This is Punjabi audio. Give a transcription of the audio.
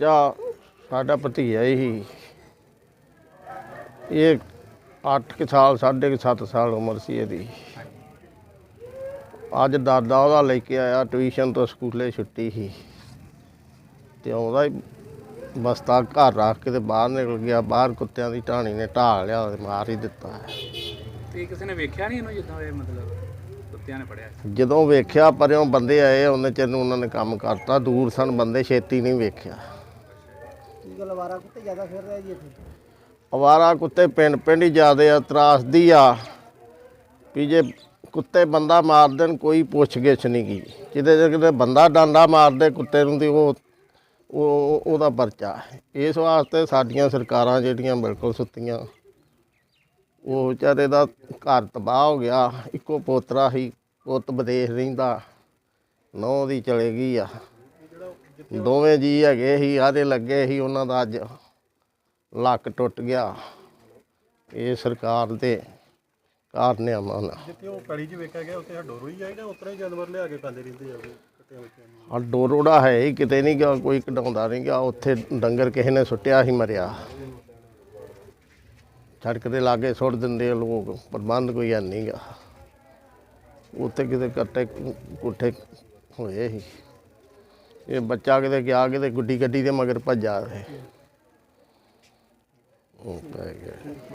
ਬੱਚਾ ਸਾਡਾ ਭਤੀਜਾ ਹੀ ਇਹ 8 ਕੁ ਸਾਲ ਸਾਢੇ ਕੁ ਸੱਤ ਸਾਲ ਉਮਰ ਸੀ ਇਹਦੀ। ਅੱਜ ਦਾਦਾ ਉਹਦਾ ਲੈ ਕੇ ਆਇਆ ਟਿਊਸ਼ਨ ਤੋਂ ਸਕੂਲੇ ਛੁੱਟੀ ਸੀ। ਤੇ ਆਉਂਦਾ ਹੀ ਬਸਤਾ ਘਰ ਰੱਖ ਕੇ ਤੇ ਬਾਹਰ ਨਿਕਲ ਗਿਆ। ਬਾਹਰ ਕੁੱਤਿਆਂ ਦੀ ਢਾਣੀ ਨੇ ਢਾਲ ਲਿਆ ਤੇ ਮਾਰ ਹੀ ਦਿੱਤਾ। ਤੇ ਕਿਸੇ ਨੇ ਵੇਖਿਆ ਨਹੀਂ ਇਹਨੂੰ ਜਿੱਦਾਂ ਇਹ ਮਤਲਬ ਕੁੱਤਿਆਂ ਨੇ ਫੜਿਆ? ਜਦੋਂ ਵੇਖਿਆ ਪਰਿਓਂ ਬੰਦੇ ਆਏ ਉਹਨੇ ਚਿਰ ਨੂੰ ਉਹਨਾਂ ਨੇ ਕੰਮ ਕਰਤਾ। ਦੂਰ ਸਨ ਬੰਦੇ ਛੇਤੀ ਨਹੀਂ ਵੇਖਿਆ। ਕੀ ਗੱਲ ਵਾਰਾ ਕੁੱਤੇ ਜ਼ਿਆਦਾ ਫਿਰ ਰਿਹਾ ਜੀ ਇੱਥੇ? ਅਵਾਰਾ ਕੁੱਤੇ ਪਿੰਡ ਪਿੰਡ ਹੀ ਜ਼ਿਆਦੇ ਆ, ਤਰਾਸਦੀ ਆ। ਵੀ ਜੇ ਕੁੱਤੇ ਬੰਦਾ ਮਾਰ ਦੇਣ, ਕੋਈ ਪੁੱਛ ਗਿੱਛ ਨਹੀਂ ਕੀ ਕਿਤੇ ਜੇ ਕਿਤੇ ਬੰਦਾ ਡਾਂਡਾ ਮਾਰਦੇ ਕੁੱਤੇ ਨੂੰ, ਤੇ ਉਹ ਉਹ, ਉਹਦਾ ਪਰਚਾ। ਇਸ ਵਾਸਤੇ ਸਾਡੀਆਂ ਸਰਕਾਰਾਂ ਜਿਹੜੀਆਂ ਬਿਲਕੁਲ ਸੁੱਤੀਆਂ। ਉਹ ਵਿਚਾਰੇ ਦਾ ਘਰ ਤਬਾਹ ਹੋ ਗਿਆ। ਇੱਕੋ ਪੋਤਰਾ ਹੀ ਪੁੱਤ ਵਿਦੇਸ਼ ਰਹਿੰਦਾ। ਨੌ ਦੀ ਚਲੇ ਗਈ ਆ। ਦੋਵੇਂ ਜੀ ਹੈਗੇ ਸੀ ਆਦੇ ਲੱਗੇ ਸੀ ਉਹਨਾਂ ਦਾ ਅੱਜ ਲੱਕ ਟੁੱਟ ਗਿਆ। ਇਹ ਸਰਕਾਰ ਦੇ ਕਾਰਨਾਮਾ ਨਾਲ। ਜਿੱਥੇ ਉਹ ਕੜੀ 'ਚ ਵੇਖਿਆ ਗਿਆ ਉੱਥੇ ਡੋਰੋ ਹੀ ਜਾਏਗਾ ਉਤਰਾ ਜਾਨਵਰ ਲਿਆ ਕੇ ਪਾਉਂਦੇ ਰਹਿੰਦੇ ਆ ਆ ਡੋਰੋੜਾ ਹੈ ਹੀ ਕਿਤੇ ਨਹੀਂ ਗਿਆ ਕੋਈ ਕਢਾਉਂਦਾ ਨਹੀਂ ਗਿਆ ਉੱਥੇ ਡੰਗਰ ਕਿਸੇ ਨੇ ਸੁੱਟਿਆ ਹੀ ਮਰਿਆ। ਸੜਕ ਦੇ ਲਾਗੇ ਸੁੱਟ ਦਿੰਦੇ ਆ ਲੋਕ ਪ੍ਰਬੰਧ ਕੋਈ ਹੈ ਨਹੀਂਗਾ ਉੱਥੇ ਕਿਤੇ ਕੱਟੇ ਕੁੱਠੇ ਹੋਏ ਸੀ। ਇਹ ਬੱਚਾ ਕਿਤੇ ਗਿਆ ਕਿਤੇ ਗੁੱਡੀ ਗੱਡੀ ਦੇ ਮਗਰ ਭੱਜਾ ਤੇ ਉਹ ਪੈ ਗਿਆ।